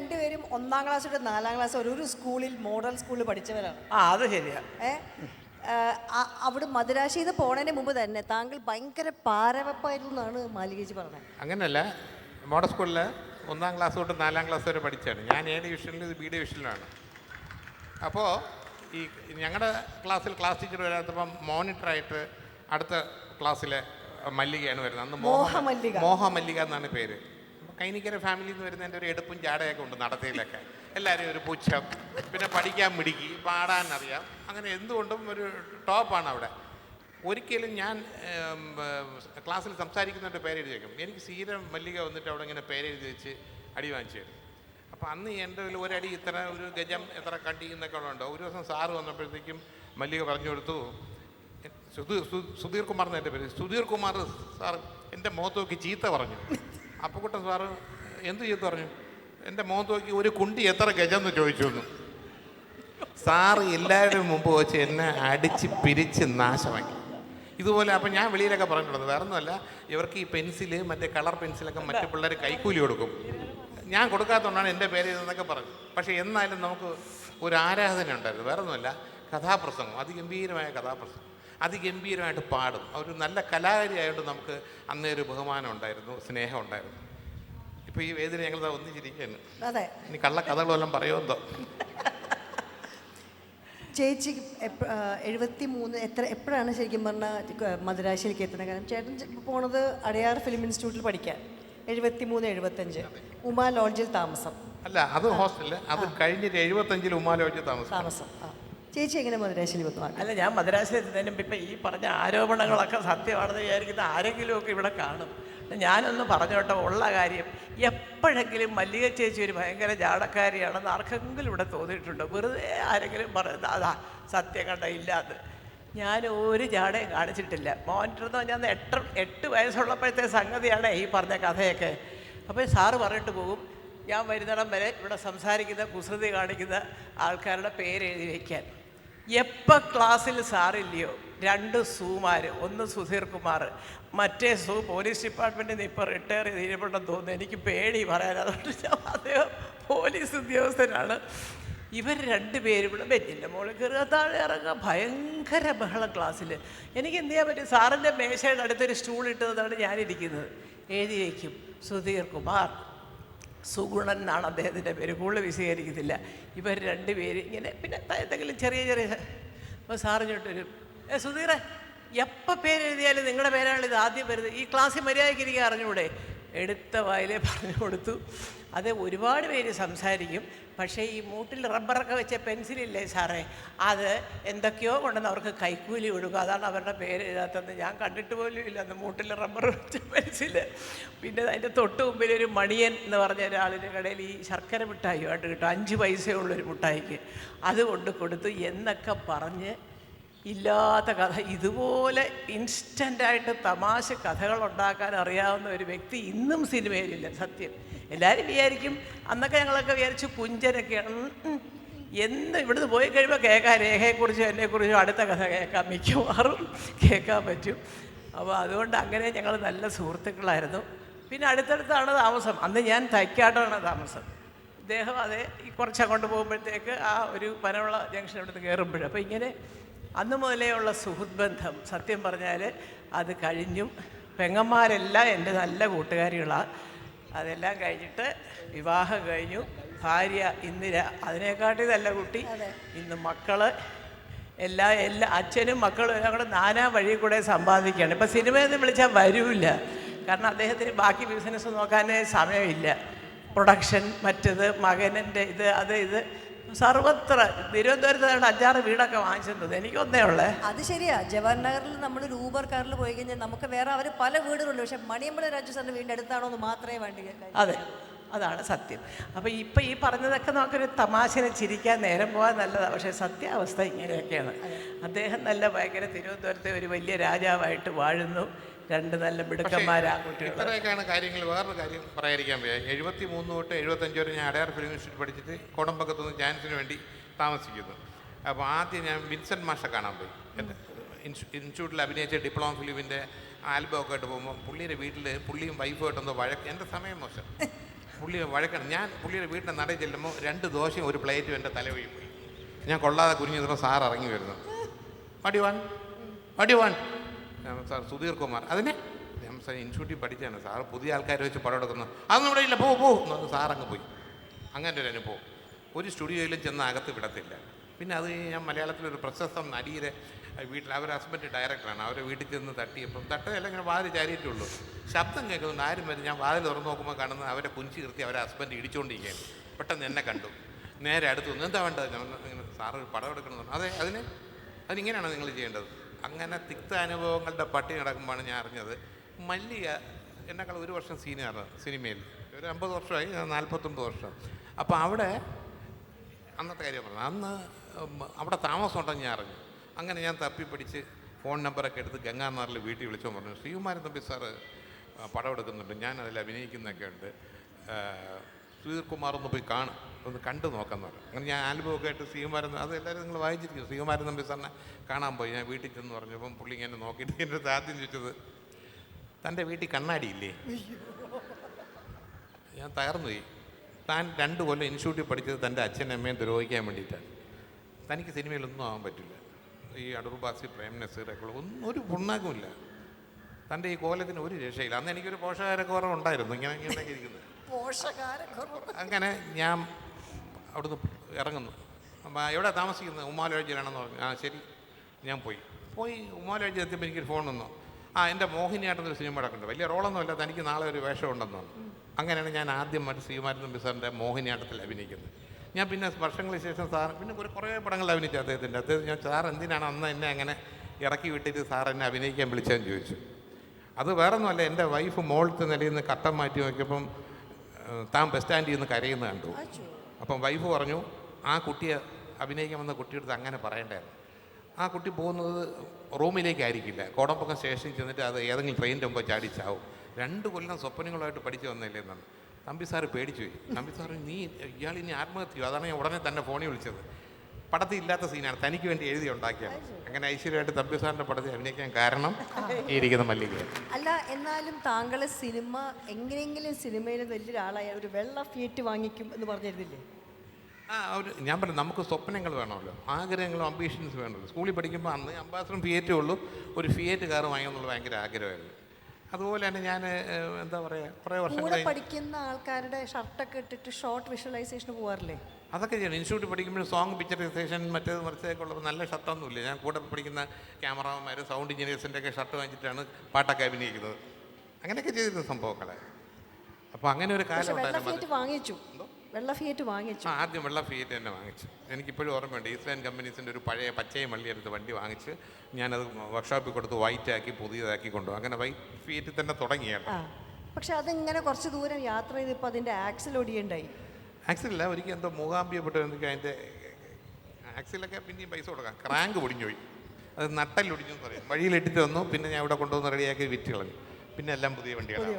രണ്ടുപേരും ഒന്നാം ക്ലാസ് തൊട്ട് നാലാം ക്ലാസ് വരെ ഒരു സ്കൂളിൽ മോഡൽ സ്കൂളിൽ പഠിച്ചവരാണ്. ആ അത് ശരിയാ. ഏ? അവിടെ മദുരാശിയിൽ നിന്ന് പോണതിന് മുമ്പ് തന്നെ താങ്കൾ ഭയങ്കര പാരവപ്പായിരുന്നു എന്നാണ് മാലികേജി പറഞ്ഞത്. അങ്ങനല്ല മോഡൽ സ്കൂളിൽ ഒന്നാം ക്ലാസ് തൊട്ട് നാലാം ക്ലാസ് വരെ പഠിച്ചാണ് ഞാൻ എ ഡിവിഷനിൽ ഇത് ബി ഡിവിഷനിലാണ് അപ്പോൾ ഈ ഞങ്ങളുടെ ക്ലാസ്സിൽ ക്ലാസ് ടീച്ചർ വരാത്തപ്പം മോണിറ്ററായിട്ട് അടുത്ത ക്ലാസ്സിലെ മല്ലികയാണ് വരുന്നത്. അന്ന് മോഹമല്ലിക. മോഹമല്ലിക എന്നാണ് പേര്. കൈനിക്കര ഫാമിലിയിൽ നിന്ന് വരുന്നതിന്റെ ഒരു എടുപ്പും ചാടയൊക്കെ ഉണ്ട് നടത്തിയിലൊക്കെ. എല്ലാവരും ഒരു പുച്ഛം. പിന്നെ പഠിക്കാൻ മിടുക്കി പാടാൻ അറിയാം അങ്ങനെ എന്തുകൊണ്ടും ഒരു ടോപ്പാണ് അവിടെ. ഒരിക്കലും ഞാൻ ക്ലാസ്സിൽ സംസാരിക്കുന്നതിന്റെ പേരെഴുതി വയ്ക്കും എനിക്ക് സീര മല്ലിക വന്നിട്ട് അവിടെ ഇങ്ങനെ പേരെഴുതി വെച്ച് അടി വാങ്ങിച്ചു തരും. അപ്പോൾ അന്ന് എന്റെ ഒരു ഒരടി ഇത്ര ഒരു ഗജം എത്ര കണ്ടി എന്നൊക്കെ ഒരു ദിവസം സാറ് വന്നപ്പോഴത്തേക്കും മല്ലിക പറഞ്ഞു കൊടുത്തു സുധീർ സുധീർ കുമാർ എന്റെ പേര്? സുധീർ കുമാർ സാർ എന്റെ മുഖത്ത് നോക്കി ചീത്ത പറഞ്ഞു. അപ്പുക്കുട്ടൻ സാറ് എന്ത് ചെയ്തു പറഞ്ഞു? എന്റെ മോൻ നോക്കി ഒരു കുണ്ടി എത്ര ഗജം എന്ന് ചോദിച്ചു എന്ന് സാറ് എല്ലാവരുടെയും മുമ്പ് വെച്ച് എന്നെ അടിച്ച് പിരിച്ച് നാശമാക്കി. ഇതുപോലെ അപ്പം ഞാൻ വെളിയിലൊക്കെ പറഞ്ഞിട്ടുണ്ട്. വേറെ ഒന്നുമല്ല ഇവർക്ക് ഈ പെൻസിൽ മറ്റേ കളർ പെൻസിലൊക്കെ മറ്റു പിള്ളേർ കൈക്കൂലി കൊടുക്കും. ഞാൻ കൊടുക്കാത്തതുകൊണ്ടാണ് എന്റെ പേര് ഇതെന്നൊക്കെ പറഞ്ഞു പക്ഷേ എന്നാലും നമുക്ക് ഒരു ആരാധന ഉണ്ടായിരുന്നു. വേറെ ഒന്നുമല്ല കഥാപ്രസംഗം അതിഗംഭീരമായ കഥാപ്രസംഗം. അതിഗംഭീരമായിട്ട് പാടും. ഒരു നല്ല കലാകാരിയായതുകൊണ്ട് നമുക്ക് അന്നേ ഒരു ബഹുമാനം ഉണ്ടായിരുന്നു സ്നേഹം ഉണ്ടായിരുന്നു. ഇപ്പോൾ ഈ വേദന ഞങ്ങൾ ഒന്നിച്ചിരിക്കുകയാണ്. അതെ. ഇനി കള്ള കഥകളെല്ലാം പറയുമെന്തോ ചേച്ചി എഴുപത്തി മൂന്ന് എത്ര എപ്പോഴാണ് ശരിക്കും പറഞ്ഞാൽ മദുരാശിയിലേക്ക് എത്തുന്ന കാരണം ചേട്ടൻ പോണത് അടയാർ ഫിലിം ഇൻസ്റ്റിറ്റ്യൂട്ടിൽ പഠിക്കാൻ. എഴുപത്തി മൂന്ന് എഴുപത്തഞ്ച് ഉമാ ലോഡ്ജിൽ താമസം. അല്ല അത് ഹോസ്റ്റലിൽ അത് കഴിഞ്ഞിട്ട് എഴുപത്തഞ്ചിൽ ഉമ്മാലോചിച്ച് താമസം. താമസം ആ. ചേച്ചി എങ്ങനെ മദ്രാശിയിൽ വെക്കുവാണ് അല്ല ഞാൻ മദ്രാസിൽ എത്തുന്നതിനും ഇപ്പം ഈ പറഞ്ഞ ആരോപണങ്ങളൊക്കെ സത്യമാണെന്ന് വിചാരിക്കുന്ന ആരെങ്കിലുമൊക്കെ ഇവിടെ കാണും. ഞാനൊന്ന് പറഞ്ഞോട്ടെ ഉള്ള കാര്യം. എപ്പോഴെങ്കിലും മല്ലിക ചേച്ചി ഒരു ഭയങ്കര ജാടക്കാരിയാണെന്ന് ആർക്കെങ്കിലും ഇവിടെ തോന്നിയിട്ടുണ്ടോ? വെറുതെ ആരെങ്കിലും പറയുന്നത് അതാ സത്യം കണ്ട ഇല്ലാത്ത ഞാൻ ഒരു ജാടയും കാണിച്ചിട്ടില്ല. മോനിറ്റർ എന്ന് പറഞ്ഞാൽ എട്ട് എട്ട് വയസ്സുള്ളപ്പോഴത്തെ സംഗതിയാണ് ഈ പറഞ്ഞ കഥയൊക്കെ. അപ്പോൾ സാറ് പറഞ്ഞിട്ട് പോകും ഞാൻ വരുന്നിടം വരെ ഇവിടെ സംസാരിക്കുന്ന കുസൃതി കാണിക്കുന്ന ആൾക്കാരുടെ പേര് എഴുതി വയ്ക്കാൻ. എപ്പോൾ ക്ലാസ്സിൽ സാറില്ലയോ? രണ്ട് സൂമാർ ഒന്ന് സുധീർ കുമാർ മറ്റേ സൂ പോലീസ് ഡിപ്പാർട്ട്മെന്റിൽ നിന്ന് ഇപ്പോൾ റിട്ടയർ ചെയ്തിട്ടുണ്ടെന്ന് തോന്നുന്നു. എനിക്ക് പേടി പറയാൻ. അതുകൊണ്ട് ഞാൻ അദ്ദേഹം പോലീസ് ഉദ്യോഗസ്ഥനാണ്. ഇവർ രണ്ടുപേരും ഇവിടെ ബെഞ്ചിന്റെ മുകളിൽ കയറുക താഴെ ഇറങ്ങുക. ഭയങ്കര ബഹളം ക്ലാസ്സിൽ എനിക്ക് എന്ത് ചെയ്യാൻ പറ്റും? സാറിന്റെ മേശയുടെ അടുത്തൊരു സ്റ്റൂൾ ഇട്ടതാണ് ഞാനിരിക്കുന്നത്. എഴുതി വയ്ക്കും. സുധീർ കുമാർ സുഗുണൻ എന്നാണ് അദ്ദേഹത്തിന്റെ പേര്. കൂടുതൽ വിശദീകരിക്കത്തില്ല. ഇവർ രണ്ട് പേര് ഇങ്ങനെ പിന്നെ എന്തെങ്കിലും ചെറിയ ചെറിയ അപ്പോൾ സാറ് ഇങ്ങോട്ട് വരും. ഏ സുധീറെ എപ്പോൾ പേരെഴുതിയാലും നിങ്ങളുടെ പേരാണ് ഇത് ആദ്യം വരുന്നത്. ഈ ക്ലാസ്സിൽ മര്യാദയ്ക്ക് ഇരിക്കാൻ അറിഞ്ഞൂടെ? എടുത്ത വായിലെ പറഞ്ഞു കൊടുത്തു. അത് ഒരുപാട് പേര് സംസാരിക്കും. പക്ഷേ ഈ മൂട്ടിൽ റബ്ബറൊക്കെ വെച്ച പെൻസിലില്ലേ സാറേ? അത് എന്തൊക്കെയോ കൊണ്ടുവന്ന് അവർക്ക് കൈക്കൂലി കൊടുക്കും. അതാണ് അവരുടെ പേര് എഴുതാത്തത് ഞാൻ കണ്ടിട്ട് പോലും ഇല്ല അന്ന് മൂട്ടിൽ റബ്ബർ വെച്ച പെൻസിൽ പിന്നെ അതിന്റെ തൊട്ട് മുമ്പിൽ ഒരു മണിയൻ എന്ന് പറഞ്ഞ ഒരാളിന്റെ കടയിൽ ഈ ശർക്കര മിഠായിയുമായിട്ട് കിട്ടും. അഞ്ച് പൈസയുള്ളൊരു മിഠായിക്ക്. അത് കൊണ്ട് കൊടുത്തു എന്നൊക്കെ പറഞ്ഞ് ഇല്ലാത്ത കഥ. ഇതുപോലെ ഇൻസ്റ്റന്റായിട്ട് തമാശ കഥകൾ ഉണ്ടാക്കാൻ അറിയാവുന്ന ഒരു വ്യക്തി ഇന്നും സിനിമയിലില്ല സത്യം. എല്ലാവരും വിചാരിക്കും അന്നൊക്കെ ഞങ്ങളൊക്കെ വിചാരിച്ചു കുഞ്ചനൊക്കെയാണ്. എന്ന് ഇവിടുന്ന് പോയി കഴിയുമ്പോൾ കേൾക്കാം രേഖയെക്കുറിച്ചും എന്നെക്കുറിച്ചും അടുത്ത കഥ കേൾക്കാം. മിക്കവാറും കേൾക്കാൻ പറ്റും. അപ്പോൾ അതുകൊണ്ട് അങ്ങനെ ഞങ്ങൾ നല്ല സുഹൃത്തുക്കളായിരുന്നു. പിന്നെ അടുത്തടുത്താണ് താമസം. അന്ന് ഞാൻ തൈക്കാട്ടാണ് താമസം. ഇദ്ദേഹം അതേ കുറച്ച് അങ്ങോട്ട് പോകുമ്പോഴത്തേക്ക് ആ ഒരു പനവള ജംഗ്ഷൻ അവിടുന്ന് കയറുമ്പോഴും അപ്പോൾ ഇങ്ങനെ അന്ന് മുതലേ ഉള്ള സുഹൃത്ത് ബന്ധം സത്യം പറഞ്ഞാൽ അത് കഴിഞ്ഞും പെങ്ങന്മാരെല്ലാം എന്റെ നല്ല കൂട്ടുകാരികളാണ് അതെല്ലാം കഴിഞ്ഞിട്ട് വിവാഹം കഴിഞ്ഞു. ഭാര്യ ഇന്ദിര അതിനെക്കാട്ടി നല്ല കുട്ടി. ഇന്ന് മക്കൾ എല്ലാ എല്ലാ അച്ഛനും മക്കളും എല്ലാം കൂടെ നാനാ വഴി കൂടെ സമ്പാദിക്കുകയാണ്. ഇപ്പം സിനിമയൊന്നും വിളിച്ചാൽ വരൂല്ല. കാരണം അദ്ദേഹത്തിന് ബാക്കി ബിസിനസ് നോക്കാനേ സമയമില്ല. പ്രൊഡക്ഷൻ മറ്റത് മകനന്റെ ഇത് അത് ഇത്. സർവത്ര തിരുവനന്തപുരത്താണ് അഞ്ചാറ് വീടൊക്കെ വാങ്ങിച്ചിട്ടുണ്ട് എനിക്കൊന്നേ ഉള്ളേ. അത് ശരിയാ. ജവഹർ നഗറിൽ നമ്മൾ ഒരു ഊബർ കാറിൽ പോയി കഴിഞ്ഞാൽ നമുക്ക് വേറെ അവർ പല വീടുകളുണ്ട്. പക്ഷെ മണിയമ്പല രാജു സാറിന്റെ വീടിന്റെ അടുത്താണോ എന്ന് മാത്രമേ വേണ്ടി അതെ. അതാണ് സത്യം. അപ്പോൾ ഇപ്പം ഈ പറഞ്ഞതൊക്കെ നമുക്കൊരു തമാശനെ ചിരിക്കാൻ നേരം പോകാൻ നല്ലതാണ് പക്ഷേ സത്യാവസ്ഥ ഇങ്ങനെയൊക്കെയാണ്. അദ്ദേഹം നല്ല ഭയങ്കര തിരുവനന്തപുരത്തെ ഒരു വലിയ രാജാവായിട്ട് വാഴുന്നു. രണ്ട് നല്ല മിടുക്കന്മാരാ കുട്ടികൾ ഇത്രയൊക്കെയാണ് കാര്യങ്ങൾ. വേറൊരു കാര്യം പറയാതിരിക്കാൻ വയ്യ. എഴുപത്തി മൂന്ന് തൊട്ട് എഴുപത്തഞ്ച് വരെ ഞാൻ അടയാർ ഫിലിം ഇൻസ്റ്റിറ്റ്യൂട്ട് പഠിച്ചിട്ട് കോടമ്പക്കത്ത് നിന്ന് ചാൻസിന് വേണ്ടി താമസിക്കുന്നു. അപ്പോൾ ആദ്യം ഞാൻ വിൻസെന്റ് മാഷെ കാണാൻ പോയി. ഇൻസ്റ്റിറ്റ്യൂട്ടിൽ അഭിനയിച്ച ഡിപ്ലോമ ഫിലിമിന്റെ ആൽബം ഒക്കെ ആയിട്ട് പോകുമ്പോൾ പുള്ളിയുടെ വീട്ടിൽ പുള്ളിയും വൈഫുമായിട്ടൊന്ന് വഴക്ക് എന്റെ സമയം മോശം. പുള്ളി വഴക്കാണ്. ഞാൻ പുള്ളിയുടെ വീട്ടിൽ നടയിൽ ചെല്ലുമ്പോൾ രണ്ട് ദോശയും ഒരു പ്ലേറ്റും എന്റെ തല പോയി ഞാൻ കൊള്ളാതെ കുഞ്ഞു സാർ ഇറങ്ങി വരുന്നു. വടിവാൻ വടിവാൻ ഞാൻ സാർ സുധീർ കുമാർ. അതിനെ? ഞാൻ സാർ ഇൻസ്റ്റിറ്റ്യൂട്ടിൽ പഠിച്ചാണ്. സാർ പുതിയ ആൾക്കാരെ വെച്ച് പടം എടുക്കുന്നു. അതൊന്നും ഇവിടെ ഇല്ല. പോ പോ. സാർ അങ്ങ് പോയി. അങ്ങനെ ഒരു അനുഭവം. ഒരു സ്റ്റുഡിയോയിലും ചെന്ന് അകത്ത് വിടത്തില്ല. പിന്നെ അത് ഞാൻ മലയാളത്തിലൊരു പ്രശസ്തം നടിയുടെ വീട്ടിൽ അവർ ഹസ്ബൻഡ് ഡയറക്ടറാണ് അവരെ വീട്ടിൽ ചെന്ന് തട്ടിയപ്പം തട്ടതല്ല ഇങ്ങനെ വാതിൽ ചാരിയിട്ടുള്ളൂ ശബ്ദം കേൾക്കുന്നുണ്ട്. ആരും വരും ഞാൻ വാതിൽ തുറന്ന് നോക്കുമ്പോൾ കാണുന്നത് അവരെ പുഞ്ചി നിർത്തി അവരെ ഹസ്ബൻഡ് ഇടിച്ചുകൊണ്ടിരിക്കുകയാണ് പെട്ടെന്ന് എന്നെ കണ്ടു. നേരെ അടുത്ത് വന്നു. എന്താ വേണ്ടത്? ഞാൻ സാറ് പടം എടുക്കണമെന്ന്. അതെ അതിന്? അതിനിങ്ങനെയാണോ നിങ്ങൾ ചെയ്യേണ്ടത്? അങ്ങനെ തിക്ത അനുഭവങ്ങളുടെ പട്ടി നടക്കുമ്പോഴാണ് ഞാൻ അറിഞ്ഞത്. മല്ലിക എന്നെക്കാൾ ഒരു വർഷം സീനിയർ സിനിമയിൽ ഒരു അമ്പത് വർഷമായി നാൽപ്പത്തൊമ്പത് വർഷം. അപ്പോൾ അവിടെ അന്നത്തെ കാര്യം പറഞ്ഞു അന്ന് അവിടെ താമസം ഉണ്ടെന്ന് ഞാൻ അറിഞ്ഞു. അങ്ങനെ ഞാൻ തപ്പി പിടിച്ച് ഫോൺ നമ്പറൊക്കെ എടുത്ത് ഗംഗാനാറിൽ വീട്ടിൽ വിളിച്ചോ പറഞ്ഞു. ശ്രീകുമാരൻ തമ്പി സാറ് പടം എടുക്കുന്നുണ്ട് ഞാൻ അതിൽ അഭിനയിക്കുന്നൊക്കെ ഉണ്ട് കുമാർ ഒന്ന് പോയി കാണും. ഒന്ന് കണ്ടു പറഞ്ഞു അങ്ങനെ ഞാൻ ആൽബമൊക്കെ ആയിട്ട് ശ്രീകുമാരൻ അത് എല്ലാവരും നിങ്ങൾ വായിച്ചിരിക്കും. ശ്രീകുമാരൻ തമ്പി സാറിനെ കാണാൻ പോയി. ഞാൻ വീട്ടിൽ ചെന്ന് പറഞ്ഞപ്പം പുള്ളി ഇങ്ങനെ നോക്കിയിട്ട് എന്റെ ആദ്യം ചോദിച്ചത് തന്റെ വീട്ടിൽ കണ്ണാടിയില്ലേ ഞാൻ തകർന്നു പോയി. താൻ രണ്ട് കൊല്ലം ഇൻസ്റ്റിറ്റ്യൂട്ടിൽ പഠിച്ചത് തന്റെ അച്ഛനും അമ്മയും ദ്രോഹിക്കാൻ വേണ്ടിയിട്ടാണ്. തനിക്ക് സിനിമയിലൊന്നും ആവാൻ പറ്റില്ല. ഈ അടൂർ ബാസി പ്രേം നസീറൊക്കെ ഒന്നും ഒരു പുണ്ണാക്കുമില്ല തന്റെ ഈ കോലത്തിന് ഒരു രക്ഷയില്ല. അന്ന് എനിക്കൊരു പോഷകാരക്കുറവ് ഉണ്ടായിരുന്നു ഇങ്ങനെ ഇങ്ങനെയൊക്കെ ഇരിക്കുന്നത്. അങ്ങനെ ഞാൻ അവിടുന്ന് ഇറങ്ങുന്നു. അപ്പം എവിടെ താമസിക്കുന്നത്? ഉമ്മാലോചനാണെന്ന് പറഞ്ഞു. ആ ശരി. ഞാൻ പോയി. പോയി ഉമ്മാലോചന എത്തിയപ്പോൾ എനിക്കൊരു ഫോൺ വന്നു. ആ എന്റെ മോഹിനിയാട്ടം ഒരു സിനിമ നടക്കുന്നുണ്ട്. വലിയ റോളൊന്നുമില്ല തനിക്ക് നാളെ ഒരു വേഷം ഉണ്ടെന്ന് പറഞ്ഞു. അങ്ങനെയാണ് ഞാൻ ആദ്യമായിട്ട് ശ്രീമാരൻ സാറിന്റെ മോഹിനിയാട്ടത്തിൽ അഭിനയിക്കുന്നത്. ഞാൻ പിന്നെ വർഷങ്ങൾക്ക് ശേഷം സാർ പിന്നെ കുറേ കുറേ പടങ്ങളിൽ അഭിനയിച്ചു അദ്ദേഹത്തിന്റെ അദ്ദേഹം ഞാൻ സാർ എന്തിനാണ് അന്ന് എന്നെ അങ്ങനെ ഇറക്കി വിട്ടിട്ട് സാർ എന്നെ അഭിനയിക്കാൻ വിളിച്ചതെന്ന് ചോദിച്ചു. അത് വേറൊന്നുമല്ല എന്റെ വൈഫ് മോളത്തെ നിലയിൽ നിന്ന് കട്ടം മാറ്റി നോക്കിയപ്പം താൻ ബസ് സ്റ്റാൻഡിൽ നിന്ന് കരയുന്ന കണ്ടു. അപ്പം വൈഫ് പറഞ്ഞു ആ കുട്ടിയെ അഭിനയിക്കാൻ വന്ന കുട്ടിയെടുത്ത് അങ്ങനെ പറയണ്ടായിരുന്നു. ആ കുട്ടി പോകുന്നത് റൂമിലേക്കായിരിക്കില്ല. കോടമ്പൊക്കം സ്റ്റേഷനിൽ ചെന്നിട്ട് അത് ഏതെങ്കിലും ട്രെയിനിന്റെ മുമ്പ് ചാടിച്ചാവും ചാവും. രണ്ട് കൊല്ലം സ്വപ്നങ്ങളായിട്ട് പഠിച്ചു വന്നില്ലേ എന്നാണ്. തമ്പി സാറ് പേടിച്ചു പോയി. തമ്പി സാറ് നീ ഇയാൾ ഇനി ആത്മഹത്യ അതാണ് ഞാൻ ഉടനെ തന്നെ ഫോണിൽ വിളിച്ചത്. പടത്തിൽ ഇല്ലാത്ത സീനാണ്. തനിക്ക് വേണ്ടി എഴുതി ഉണ്ടാക്കിയാണ് അങ്ങനെ ഐശ്വര്യമായിട്ട് തമ്പി സാറിന്റെ പടത്തിൽ അഭിനയിക്കാൻ കാരണം ഈ ഇരിക്കുന്ന മല്ലിക അല്ല എന്നാലും താങ്കളെ സിനിമ എങ്ങനെയെങ്കിലും സിനിമയിൽ വലിയൊരാളായ ഒരു വെള്ള ഫീറ്റ് വാങ്ങിക്കും എന്ന് പറഞ്ഞിരുന്നില്ലേ? ആ ഒരു ഞാൻ പറഞ്ഞു നമുക്ക് സ്വപ്നങ്ങൾ വേണമല്ലോ. ആഗ്രഹങ്ങളും അംബീഷൻസ് വേണമല്ലോ. സ്കൂളിൽ പഠിക്കുമ്പോൾ അന്ന് അംബാസഡറും ഫിയേറ്റേ ഉള്ളൂ. ഒരു ഫിയേറ്റ് കാർ വാങ്ങിയെന്നുള്ള ഭയങ്കര ആഗ്രഹമായിരുന്നു. അതുപോലെ തന്നെ ഞാൻ എന്താ പറയുക കുറേ വർഷം കൂടെ പഠിക്കുന്ന ആൾക്കാരുടെ ഷർട്ടൊക്കെ ഇട്ടിട്ട് ഷോർട്ട് വിഷ്വലൈസേഷൻ പോകാറില്ലേ അതൊക്കെ ചെയ്യണം. ഇൻസ്റ്റിറ്റ്യൂട്ടിൽ പഠിക്കുമ്പോൾ സോങ് പിക്ചറൈസേഷൻ മറ്റേ മറിച്ചൊക്കെ ഉള്ളത് നല്ല ഷർട്ടൊന്നുമില്ല. ഞാൻ കൂടെ പഠിക്കുന്ന ക്യാമറമാർ സൗണ്ട് എഞ്ചിനീയേഴ്സിന്റെ ഒക്കെ ഷർട്ട് വാങ്ങിച്ചിട്ടാണ് പാട്ടൊക്കെ അഭിനയിക്കുന്നത്. അങ്ങനെയൊക്കെ ചെയ്തിരുന്ന സംഭവങ്ങളെ. അപ്പോൾ അങ്ങനെ ഒരു കാലം വെള്ള ഫിയറ്റ് വാങ്ങിച്ചു. വെള്ള ഫിയറ്റ് വാങ്ങിച്ചു. ആദ്യം വെള്ള ഫിയറ്റ് തന്നെ വാങ്ങിച്ചു. എനിക്കിപ്പോഴും ഓർമ്മയുണ്ട് ഈസ്റ്റേൺ കമ്പനീസിന്റെ ഒരു പഴയ പച്ചയും വള്ളി എടുത്ത് വണ്ടി വാങ്ങിച്ച് ഞാനത് വർക്ക്ഷോപ്പിൽ കൊടുത്ത് വൈറ്റ് ആക്കി പുതിയതാക്കി കൊണ്ടു അങ്ങനെ വൈറ്റ് ഫിയറ്റ് തന്നെ തുടങ്ങിയാണ് പക്ഷെ അതിങ്ങനെ കുറച്ച് ദൂരം യാത്ര ചെയ്തപ്പോൾ അതിന്റെ ആക്സിൽ ഒടിയുണ്ടായി ആക്സിലല്ല ഒരിക്കൽ എന്തോ മൂകാംബിയപ്പെട്ട് എനിക്ക് അതിന്റെ ആക്സിലൊക്കെ പിന്നെയും പൈസ കൊടുക്കാം. ക്രാങ്ക് പൊടിഞ്ഞു പോയി അത് നട്ടല്ലൊടിഞ്ഞു എന്ന് പറയും. വഴിയിലിട്ടിട്ട് വന്നു. പിന്നെ ഞാൻ ഇവിടെ കൊണ്ടുവന്ന് റെഡിയാക്കി വിറ്റ് കളഞ്ഞു. പിന്നെ എല്ലാം പുതിയ വണ്ടികളാണ്.